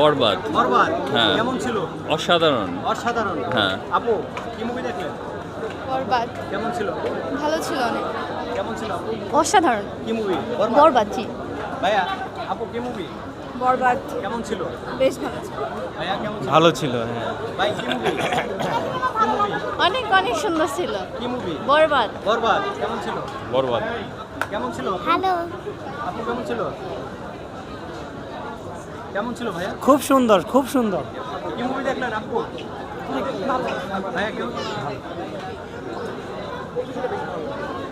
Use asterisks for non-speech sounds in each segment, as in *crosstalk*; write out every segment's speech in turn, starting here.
বরবাদ। বরবাদ? হ্যাঁ। কেমন ছিল? অসাধারণ। অসাধারণ। হ্যাঁ। আপু কি মুভি দেখলেন? বরবাদ। কেমন ছিল? ভালো ছিল অনেক। কেমন ছিল আপু? অসাধারণ। কি মুভি বরবাদ? জি। ভাইয়া আপু কি মুভি বরবাদ। কেমন ছিল? বেশ ভালো ছিল। ভাইয়া কেমন ছিল? ভালো ছিল হ্যাঁ। ভাই কি মুভি কি মুভি অনেক অনেক সুন্দর ছিল। কি মুভি বরবাদ। বরবাদ। কেমন ছিল? বরবাদ। কেমন ছিল হ্যালো আপু কেমন ছিল? কেমন ছিল ভাইয়া? খুব সুন্দর খুব সুন্দর। কি মুভি দেখলেন আপু? ভাইয়া কেমন?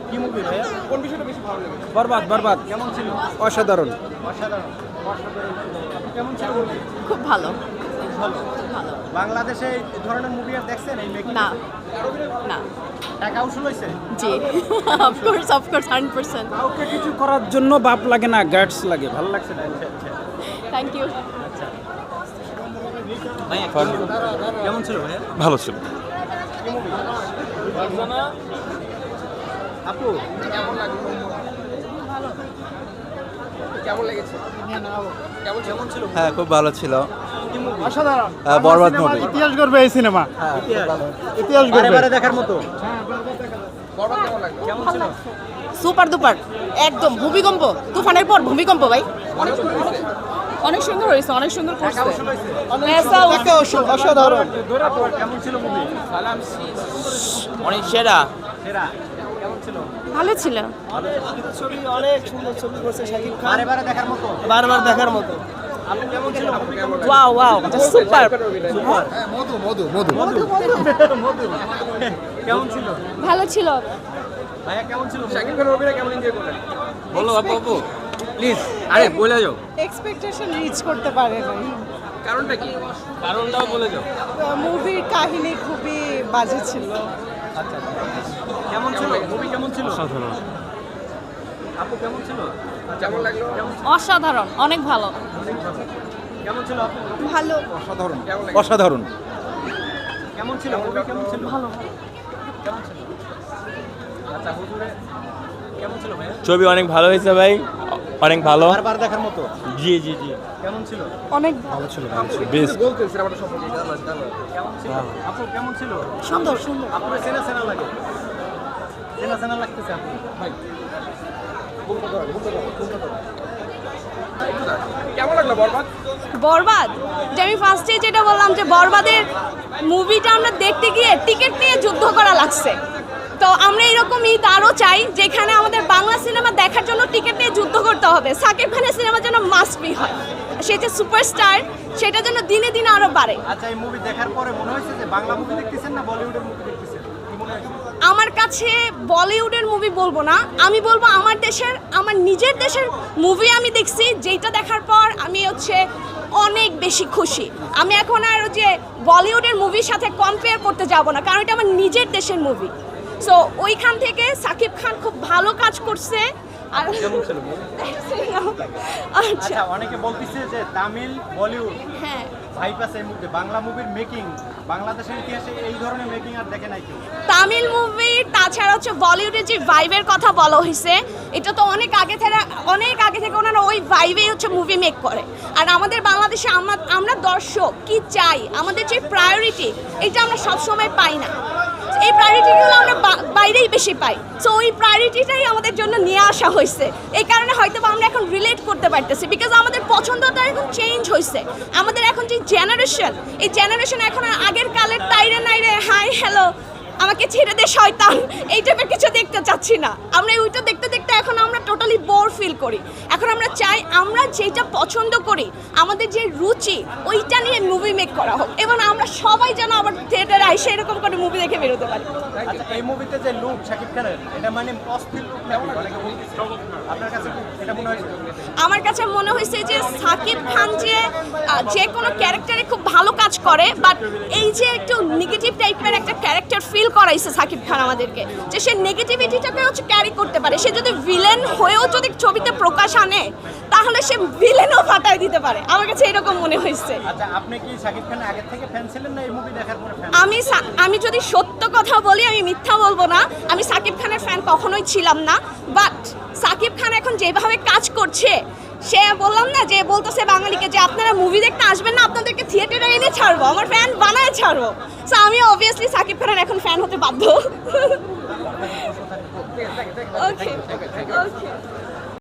কি মুভি ভাইয়া? কোন বিষয়টা বেশি ভালো লেগেছে? বরবাদ বরবাদ। কেমন ছিল? অসাধারণ। অসাধারণ। অসাধারণ কেমন ছিল খুব ভালো। ভালো বাংলাদেশে এই ধরনের মুভি আর দেখছেন এই মেকিং না না। টাকা উসুল হয়েছে জি। Of course of course hundred percent কাউকে কিছু করার জন্য বাপ লাগে না গার্ডস লাগে। ভালো লাগছে না? আচ্ছা আচ্ছা। থ্যাংক ইউ কেমন ছিল ভাইয়া? ভালো ছিল। আপু কেমন লাগল কেমন লেগেছে? কেমন কেমন ছিল? হ্যাঁ খুব ভালো ছিল। অসাধারণ। হ্যাঁ, বরবাদ মুভি ইতিহাস করবে এই সিনেমা। ইতিহাস বারে বারে দেখার মতো। সুপার দুপার একদম ভূমিকম্প তুফানের পর ভূমিকম্প ভাই। অনেক সুন্দর হয়েছে। অনেক সুন্দর করছে। অসাধারণ। কেমন ছিল মুভি অনেক সেরা। সেরা। ভালো ছিল। অনেক সুন্দর ছবি করছে শাকিব খান। বারে বারে দেখার মতো। বারবার দেখার মতো। আপু কেমন ছিল মুভি কেমন ছিল? ওয়াও ওয়াও সুপার মধু কেমন ছিল? ভালো ছিল। ভাইয়া কেমন ছিল? শাকিব খানের অভিনয় কেমন এনজয় করলেন? বলো আপু আপু প্লিজ আরে বলে যাও। এক্সপেকটেশন রিচ করতে পারে নাই। কারণটা কি? কারণটাও বলে যাও। মুভির কাহিনী খুবই বাজে ছিল। আচ্ছা কেমন ছিল? মুভি কেমন ছিল? আপু কেমন ছিল? কেমন লাগল? অসাধারণ অনেক ভালো। কেমন ছিল আপু? ভালো। অসাধারণ। কেমন অসাধারণ। কেমন ছিল মুভি কেমন ছিল? ভালো। কেমন ছিল? আচ্ছা হুজুরে কেমন ছিল ভাইয়া? ছবি অনেক ভালো হয়েছে ভাই অনেক ভালো। বারবার দেখার মতো। জি জি জি। কেমন ছিল? অনেক ভালো। ছিল বেস্ট কেমন ছিল? আপু কেমন ছিল? সুন্দর সুন্দর। আপনার সেনা সেনা লাগে? সেনা সেনা লাগতেছে আপু। ভাই বরবাদ? যে আমি ফার্স্টে যেটা বললাম যে বরবাদের মুভিটা আমরা দেখতে গিয়ে টিকিট নিয়ে যুদ্ধ করা লাগছে। তো আমরা এরকম ঈদ আরও চাই যেখানে আমাদের বাংলা সিনেমা দেখার জন্য টিকিট নিয়ে যুদ্ধ করতে হবে। সাকিব খানের সিনেমা যেন মাস্ট বি হয়। সে যে সুপারস্টার সেটা যেন দিনে দিনে আরও বাড়ে। আচ্ছা এই মুভি দেখার পরে মনে হয়েছে যে বাংলা মুভি দেখতেছেন না বলিউডের মুভি দেখতেছেন? কি মনে হয়েছে? আমার কাছে বলিউডের মুভি বলব না। আমি বলব আমার দেশের আমার নিজের দেশের মুভি আমি দেখছি যেটা দেখার পর আমি হচ্ছে অনেক বেশি খুশি। আমি এখন আর ওই যে বলিউডের মুভির সাথে কম্পেয়ার করতে যাব না কারণ এটা আমার নিজের দেশের মুভি সো ওইখান থেকে সাকিব খান খুব ভালো কাজ করছে। আর? *laughs* আচ্ছা। আচ্ছা অনেকে বলতেছে যে তামিল বলিউড। হ্যাঁ। ভাইপ আছে এর মধ্যে বাংলা মুভির মেকিং বাংলাদেশের ইতিহাসে এই ধরনের মেকিং আর দেখে নাই কেউ। তামিল মুভি তাছাড়া হচ্ছে বলিউডের যে ভাইবের কথা বলা হয়েছে, এটা তো অনেক আগে থেকে, অনেক আগে থেকে ওনারা ওই ভাইবেই হচ্ছে মুভি মেক করে। আর আমাদের বাংলাদেশে আমরা আমরা দর্শক, কি চাই? আমাদের যে প্রায়োরিটি এটা আমরা সবসময় পাই না। এই প্রায়োরিটিগুলো আমরা বাইরেই বেশি পাই। সো ওই প্রায়োরিটিটাই আমাদের জন্য নিয়ে আসা হয়েছে। এই কারণে হয়তো আমরা এখন রিলেট করতে পারতেছি বিকজ আমাদের পছন্দটা এখন চেঞ্জ হয়েছে। আমাদের এখন যে জেনারেশন এই জেনারেশন এখন আগের কালের আমাকে ছেড়ে দে শয়তান। এই টাইপের কিছু দেখতে চাচ্ছি না। আমরা ওইটা দেখতে দেখতে এখন আমরা টোটালি বোর ফিল করি। এখন আমরা চাই আমরা যেটা পছন্দ করি আমাদের যে রুচি ওইটা নিয়ে মুভি মেক করা হোক। এবং আমরা সবাই যেন আবার থিয়েটারে আইসে এরকম করে মুভি দেখে বেরোতে পারি। এই মুভিতে যে লুক শাকিব খানের এটা মানে অস্থির লুক আপনার কাছে এটা মনে হয়েছে আমার কাছে মনে হয়েছে যে সাকিব খান যে যে কোনো ক্যারেক্টারে খুব ভালো কাজ করে বাট এই যে একটু নেগেটিভ টাইপের একটা ক্যারেক্টার ফিল করাইছে সাকিব খান আমাদেরকে যে সে নেগেটিভিটিটাকে হচ্ছে ক্যারি করতে পারে। সে যদি ভিলেন হয়েও যদি ছবিতে প্রকাশ আনে তাহলে সে ভিলেনও ফাটাই দিতে পারে। আমার কাছে এরকম মনে হয়েছে। আচ্ছা আমি আমি যদি সত্য কথা বলি আমি মিথ্যা বলব না। আমি সাকিব খানের ফ্যান কখনোই ছিলাম না। বাট সাকিব খান এখন যেভাবে কাজ করছে সে বললাম না যে বলতেছে বাঙালিকে যে আপনারা মুভি দেখতে আসবেন না আপনাদেরকে থিয়েটারে এনে ছাড়বো আমার ফ্যান বানায় ছাড়বো সো আমি অবভিয়াসলি সাকিব খানের এখন ফ্যান হতে বাধ্য ওকে ওকে